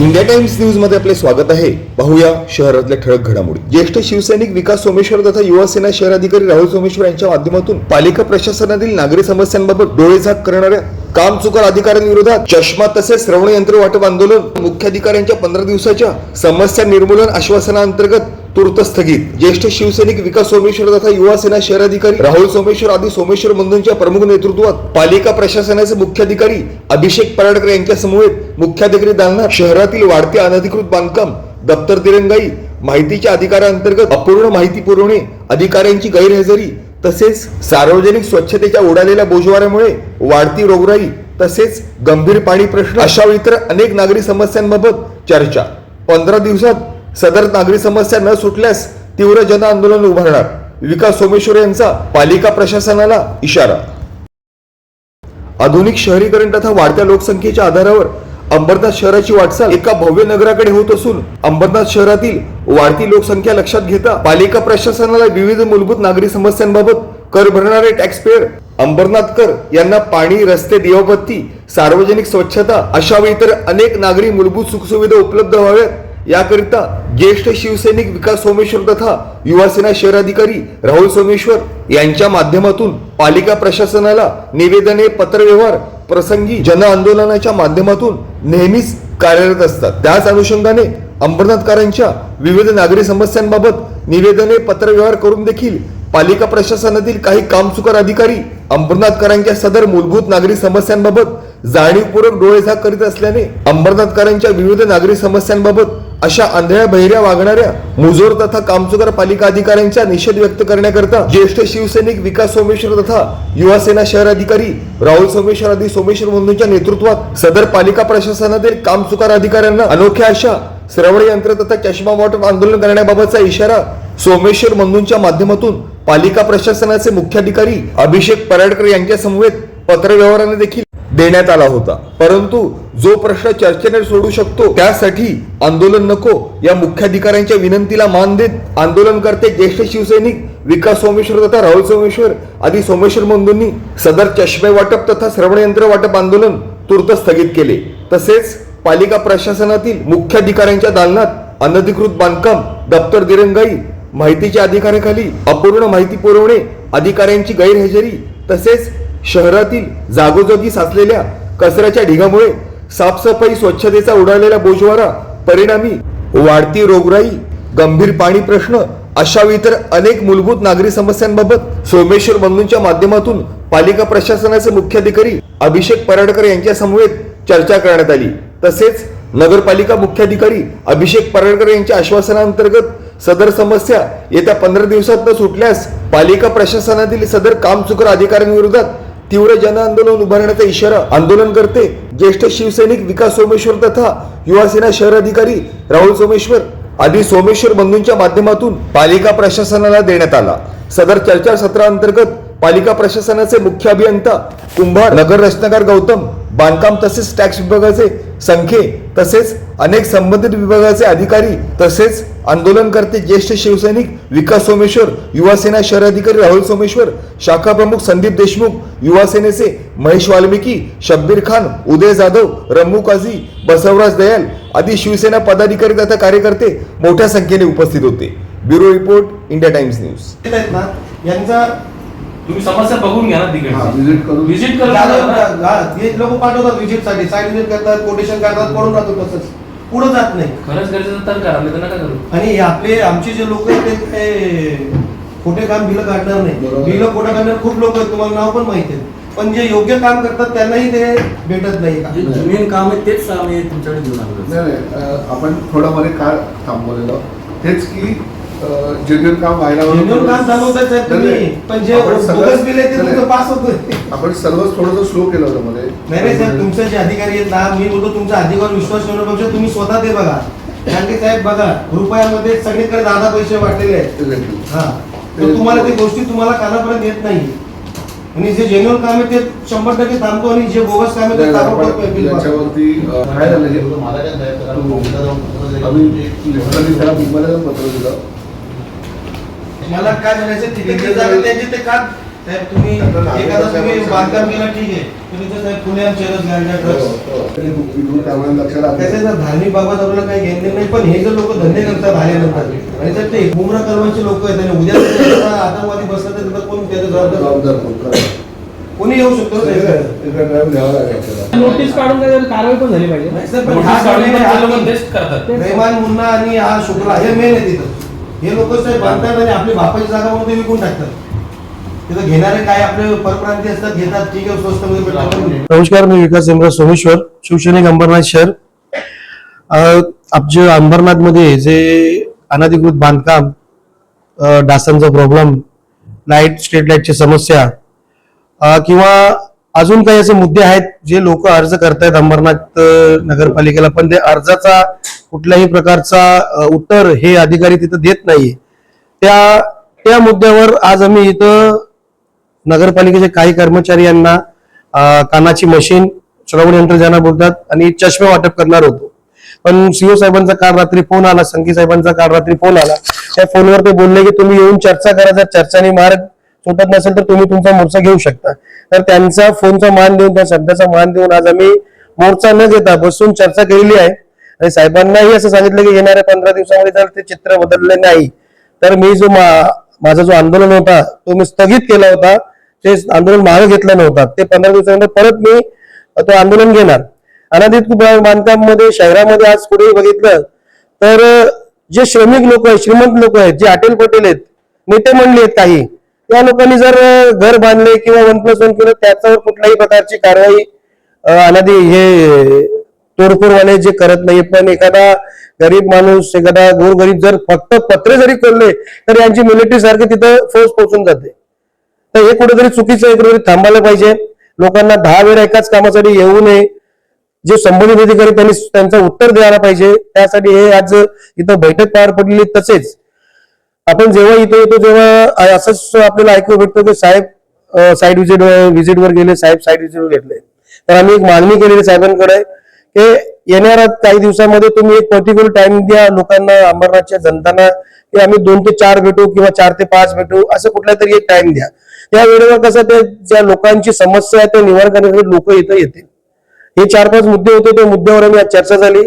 India times न्यूजमध्ये आपले स्वागत आहे. पाहूया शहरातल्या ठळक घडामोडी. ज्येष्ठ शिवसैनिक विकास सोमेश्वर तथा युवा सेना शहराधिकारी राहुल सोमेश्वर यांच्या माध्यमातून पालिका प्रशासनातील नागरी समस्यांबाबत डोळेझाक करणाऱ्या कामचुकार अधिकाऱ्यांविरोधात चष्मा तसेच श्रवण यंत्र वाटप आंदोलन मुख्याधिकाऱ्यांच्या पंधरा दिवसाच्या समस्या निर्मूलन आश्वासनाअंतर्गत तूर्त स्थगित. ज्येष्ठ शिवसैनिक विकास सोमेश्वर तथा युवा सेना शहराधिकारी राहुल सोमेश्वर आदी सोमेश्वर बंधूंच्या प्रमुख नेतृत्वात पालिका प्रशासनाचे मुख्याधिकारी अभिषेक पराडकर यांच्या समवेत मुख्याधिकारी दालनात शहरातील वाढते अनधिकृत बांधकाम दप्तर दिरंगाई माहितीच्या अधिकाराअंतर्गत अपूर्ण माहिती पुरवणे अधिकाऱ्यांची गैरहजेरी तसेच सार्वजनिक स्वच्छतेच्या उडालेल्या बोजवाऱ्यामुळे वाढती रोगराई तसेच गंभीर पाणी प्रश्न अशा इतर अनेक नागरी समस्यांबाबत चर्चा. पंधरा दिवसात सदर नागरी समस्या न सुटल्यास तीव्र जन आंदोलन उभारणार. विकास सोमेश्वर यांचा पालिका प्रशासनाला इशारा. आधुनिक शहरीकरण तथा वाढत्या लोकसंख्येच्या आधारावर अंबरनाथ शहराची वाटचाल एका भव्य नगराकडे होत असून अंबरनाथ शहरातील वाढती लोकसंख्या लक्षात घेता पालिका प्रशासनाला विविध मूलभूत नागरी समस्यांबाबत कर भरणारे टॅक्स पेअर अंबरनाथकर यांना पाणी रस्ते दिवाबत्ती सार्वजनिक स्वच्छता अशा व इतर अनेक नागरी मूलभूत सुखसुविधा उपलब्ध व्हाव्यात. याकरिता ज्येष्ठ शिवसैनिक विकास सोमेश्वर तथा युवासेना शहराधिकारी राहुल सोमेश्वर यांच्या माध्यमातून पालिका प्रशासनाला निवेदने पत्रव्यवहार प्रसंगी जन आंदोलनाच्या माध्यमातून नेहमीच कार्यरत असतात. त्याच अनुषंगाने अंबरनाथकरांच्या विविध नागरी समस्यांबाबत निवेदने पत्रव्यवहार करून देखील पालिका प्रशासनातील काही कामचुकार अधिकारी अंबरनाथकरांच्या सदर मूलभूत नागरी समस्यांबाबत जाणीवपूर्वक डोळेझाक करीत असल्याने अंबरनाथकरांच्या विविध नागरी समस्यांबाबत अशा आंधळ्या बहिऱ्या वागणाऱ्या मुजोर तथा कामचुकर पालिका अधिकाऱ्यांचा निषेध व्यक्त करण्याकरता ज्येष्ठ शिवसैनिक विकास सोमेश्वर तथा युवा सेना शहराधिकारी राहुल सोमेश्वर आदी सोमेश्वर बंधूंच्या नेतृत्वात सदर पालिका प्रशासनातील कामचुकार अधिकाऱ्यांना अनोख्या अशा श्रवण यंत्र तथा चष्मा वाटप आंदोलन करण्याबाबतचा इशारा सोमेश्वर बंधूंच्या माध्यमातून पालिका प्रशासनाचे मुख्याधिकारी अभिषेक पराडकर यांच्या समवेत पत्रव्यवहाराने देखील देण्यात आला होता. परंतु जो प्रश्न चर्चेने सोडू शकतो त्यासाठी आंदोलन नको. या मुख्याधिकाऱ्यांच्या विनंतीला मान देत आंदोलनकर्ते ज्येष्ठ शिवसैनिक विकास सोमेश्वर तथा राहुल सोमेश्वर आदी सोमेश्वर बंधूंनी सदर चष्मे वाटप तथा श्रवण यंत्र वाटप आंदोलन तूर्त स्थगित केले. तसेच पालिका प्रशासनातील मुख्याधिकाऱ्यांच्या दालनात अनधिकृत बांधकाम दप्तर दिरंगाई माहितीच्या अधिकाराखाली अपूर्ण माहिती पुरवणे अधिकाऱ्यांची गैरहजेरी तसेच शहरातील जागोजागी साचलेल्या कचऱ्याच्या ढिगामुळे साफसफाई स्वच्छतेचा उडालेला बोजवारा परिणामी वाढती रोगराई गंभीर पाणी प्रश्न अशा इतर अनेक मूलभूत नागरी समस्यांबाबत सोमेश्वर बंधूंच्या माध्यमातून पालिका प्रशासनाचे मुख्याधिकारी अभिषेक पराडकर यांच्या समवेत चर्चा करण्यात आली. तसेच नगरपालिका मुख्याधिकारी अभिषेक पराडकर यांच्या आश्वासनांतर्गत सदर समस्या येत्या पंधरा दिवसात न सुटल्यास पालिका प्रशासनातील सदर कामचुकर अधिकाऱ्यांविरोधात तीव्र जन आंदोलन उभारण्याचा इशारा आंदोलन करते ज्येष्ठ शिवसैनिक विकास सोमेश्वर तथा युवासेना शहराधिकारी राहुल सोमेश्वर आदी सोमेश्वर बंधूंच्या माध्यमातून पालिका प्रशासनाला देण्यात आला. सदर चर्चासत्राअंतर्गत पालिका प्रशासनाचे मुख्य अभियंता कुंभार नगर रचनाकार गौतम बांधकाम तसेच टॅक्स विभागाचे संख्ये तसेच अनेक संबंधित विभागाचे अधिकारी तसेच आंदोलनकर्ते ज्येष्ठ शिवसैनिक विकास सोमेश्वर युवासेना शहर शहराधिकारी राहुल सोमेश्वर शाखा प्रमुख संदीप देशमुख युवा सेनेचे महेश वाल्मिकी शब्बीर खान उदय जाधव रम्मू काझी बसवराज दयाल आदी शिवसेना पदाधिकारी तथा कार्यकर्ते मोठ्या संख्येने उपस्थित होते. Bureau report India Times news. यांचा तुम्ही समस्या बघून घ्या ना हा, तिकडे visit करून- व्हिजिट करून जागा- बघा ना. हे लोक पाठवतात विजिटसाठी. साईड विजिट करतात कोटेशन करतात पडून राहतो तसंच. पुढे जात नाही. खरंच गरजेचं तर करा नाही तर नका करू. आणि हे आपले आमचे जे लोक आहेत ते खोटे काम बिलं काढणार नाही. बरोबर. बिलं खोटं काढणार खूप लोक आहेत तुम्हाला नाव पण माहिती आहे. पण जे योग्य काम करतात त्यांनाही ते भेटत नाही का? जे जुनीन काम आहे तेच आम्ही तुमच्याकडे घेऊन आलो नाही नाही अं, आपण थोडं मध्ये काय थांबवलेलं. हेच की जेन्युन काम व्हायला काम साहेब तुम्ही. पण जे बोगस बिल आहे ते तुमचं पास होतं आपण सर्वच थोडंसं स्लो केलं होतं मध्ये नाही नाही साहेब तुमचे जे अधिकारी आहेत ना मी बोलतो तुमच्या अधिकार विश्वास ठेवण्यापेक्षा तुम्ही स्वतः ते बघा कारण की साहेब बघा रुपयामध्ये सगळीकडे दादा पैसे वाटलेले आहेत. हा तुम्हाला ते गोष्टी तुम्हाला कानापर्यंत येत नाही आणि जे जेन्युअल काम आहे ते शंभर टक्के थांबतो आणि जे बोगस काम आहे ते काय झालं हे आम्ही पत्र दिलं मला काय म्हणायचं तिथे ते जागा त्यांचे ते काढ. साहेब तुम्ही एखादा तुम्ही बांधकाम केलं ठीक आहे. साहेब कसं आहे ना, धार्मिक बाबत आपल्याला काही घेणं नाही पण हे जर लोक धंदे करतात आल्यानंतर आणि ते कर्माचे लोक आहेत आणि उद्या आतंकवादी बसला तर कोण त्याचं जबाबदार? कोण? येऊ शकतो आपल्याला. नोटीस काढून कारवाई पण झाली पाहिजे. हा हा- मुन्ना आणि हा शुक्ला हे मेन आहे तिथं. हे लोक साहेब बांधतात आणि आपली बापाची जागा म्हणून ते विकून टाकतात. तिथं घेणारे काय आपले परप्रांती असतात घेतात ठीक आहे स्वस्त मध्ये नमस्कार मी विकास इम्रान सोमेश्वर शिवसैनिक अंबरनाथ शहर. आपजे आमच्या अंबरनाथमध्ये जे अनधिकृत बांधकाम डासांचा प्रॉब्लेम लाइट स्ट्रीट लाईटची समस्या किंवा अजून काही असे मुद्दे आहेत जे लोक अर्ज करतायत अंबरनाथ नगरपालिकेला पण ते अर्जाचा कुठल्याही प्रकारचा उत्तर हे अधिकारी तिथं देत नाहीये. त्या त्या मुद्द्यावर आज आम्ही इथं नगरपालिकेचे काही कर्मचारी यांना कानाची मशीन श्रवण यंत्र ज्यांना बोलतात आणि चष्मे वाटप करणार होतो. पण सीओ साहेबांचा काल रात्री फोन आला संकी साहेबांचा काल रात्री फोन आला. त्या फोनवर ते बोलले की तुम्ही येऊन चर्चा करायचा चर्चाने मार्ग सुटत नसेल तर तुम्ही तुमचा मोर्चा घेऊ शकता. तर त्यांचा फोनचा मान देऊन त्या शब्दाचा मान देऊन आज आम्ही मोर्चा न घेता बसून चर्चा केलेली आहे. आणि साहेबांनाही असं सांगितलं की येणाऱ्या पंधरा दिवसामध्ये जर ते चित्र बदलले नाही तर मी जो मा- माझा जो आंदोलन होता तो मी स्थगित केला होता. ते आंदोलन मागे घेतलं नव्हता. ते पंधरा दिवसानंतर परत मी तो आंदोलन घेणार. अनाधित बांधकाममध्ये बांधकाममध्ये शहरामध्ये आज कुठेही बघितलं तर जे श्रमिक लोक आहेत श्रीमंत लोक आहेत जे अटेल पटेल आहेत नेते म्हणले आहेत काही त्या लोकांनी जर घर बांधले किंवा वन प्लस वन केलं त्याच्यावर कुठल्याही प्रकारची कारवाई अनादी हे तोडफोडवाले जे करत नाही पण एखादा गरीब माणूस एखादा गोरगरीब जर फक्त पत्रे जरी खोलले तर यांची मिलिटरी सारखी तिथं फोर्स पोहोचून जाते. तर हे कुठेतरी चुकीचं आहे कुठेतरी थांबायला पाहिजे. लोकांना दहा वेळा एकाच कामासाठी येऊ नये. जे संबंधित अधिकारी त्यांनी त्यांचं उत्तर द्यायला पाहिजे. त्यासाठी हे आज इथं बैठक पार पडलेली तसेच. आपण जेव्हा इथे येतो तेव्हा असंच आपल्याला ऐकू भेटतो की साहेब साईड विजिट विजिट वर गेले साहेब साईड विजिट वर घेतले. तर आम्ही एक मागणी केलेली साहेबांकडे की येणाऱ्या काही दिवसामध्ये तुम्ही एक पर्टिक्युलर टाइम द्या लोकांना अंबरनाथच्या जनतांना की आम्ही दोन ते चार भेटू किंवा चार ते पाच भेटू असं कुठला तरी एक टाइम द्या. त्या वेळेवर कसं ते ज्या लोकांची समस्या आहे ते निवारण करण्यासाठी लोक इथं येतील. हे चार पाच मुद्दे होते त्या मुद्द्यावर आम्ही आज चर्चा झाली.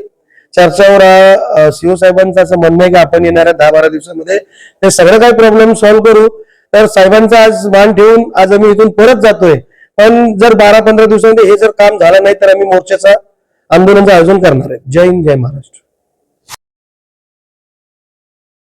चर्चावर सीओ साहेबांचं असं म्हणणं आहे की आपण येणाऱ्या दहा बारा दिवसामध्ये ते सगळं काही प्रॉब्लेम सॉल्व्ह करू. तर साहेबांचा आज मान ठेवून आज आम्ही इथून परत जातोय. पण जर बारा पंधरा दिवसामध्ये हे जर काम झालं नाही तर आम्ही मोर्चाचा आंदोलनाचं आयोजन करणार आहे. जय हिंद जय महाराष्ट्र.